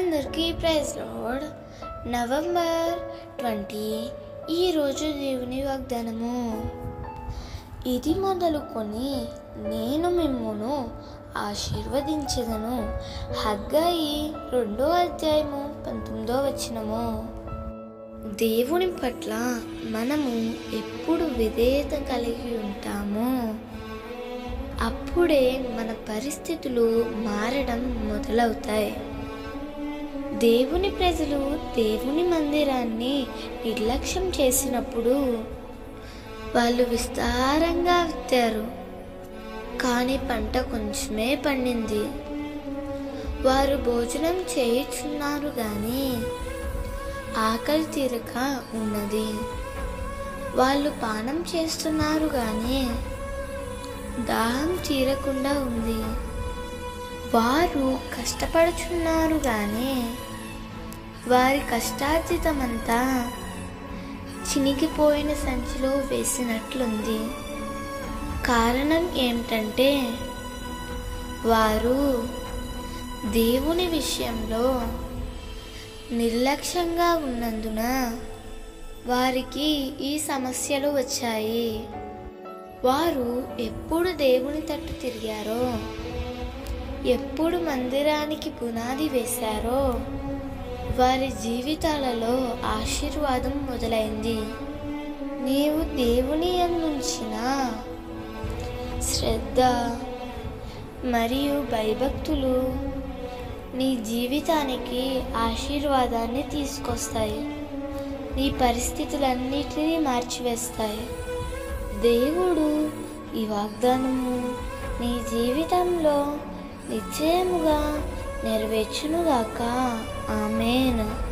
అందరికీ praise load. November twenty ఈరోజు దేవుని వాగ్దానము. ఇది మొదలుకొని నేను మిమ్మును ఆశీర్వదించదను. హగ్గాయి రెండో అధ్యాయము పంతొమ్మిదో వచ్చినము దేవుని పట్ల మనము ఎప్పుడు విధేయత కలిగి ఉంటామో. అప్పుడే మన పరిస్థితులు మారడం మొదలవుతాయి. దేవుని ప్రజలు దేవుని మందిరాన్ని నిర్లక్ష్యం చేసినప్పుడు వాళ్ళు విస్తారంగా విత్తారు. కానీ పంట కొంచెమే పండింది. వారు భోజనం చేయుచున్నారు కానీ ఆకలి తీరక ఉన్నది. వాళ్ళు పానం చేస్తున్నారు కానీ దాహం తీరకుండా ఉంది. వారు కష్టపడుచున్నారు కానీ వారి కష్టార్జితమంతా చినిగిపోయిన సంచిలో వేసినట్లుంది. కారణం ఏమిటంటే వారు దేవుని విషయంలో నిర్లక్ష్యంగా ఉన్నందున వారికి ఈ సమస్యలు వచ్చాయి. వారు ఎప్పుడు దేవుని తట్టు తిరిగారో ఎప్పుడు మందిరానికి పునాది వేశారో వారి జీవితాలలో ఆశీర్వాదం మొదలైంది. నీవు దేవుని అందించిన శ్రద్ధ మరియు భయభక్తులు నీ జీవితానికి ఆశీర్వాదాన్ని తీసుకొస్తాయి. నీ పరిస్థితులన్నిటినీ మార్చివేస్తాయి. దేవుడు ఈ వాగ్దానము నీ జీవితంలో నిశ్చయముగా నెరవేర్చునుగాక. ఆమెను.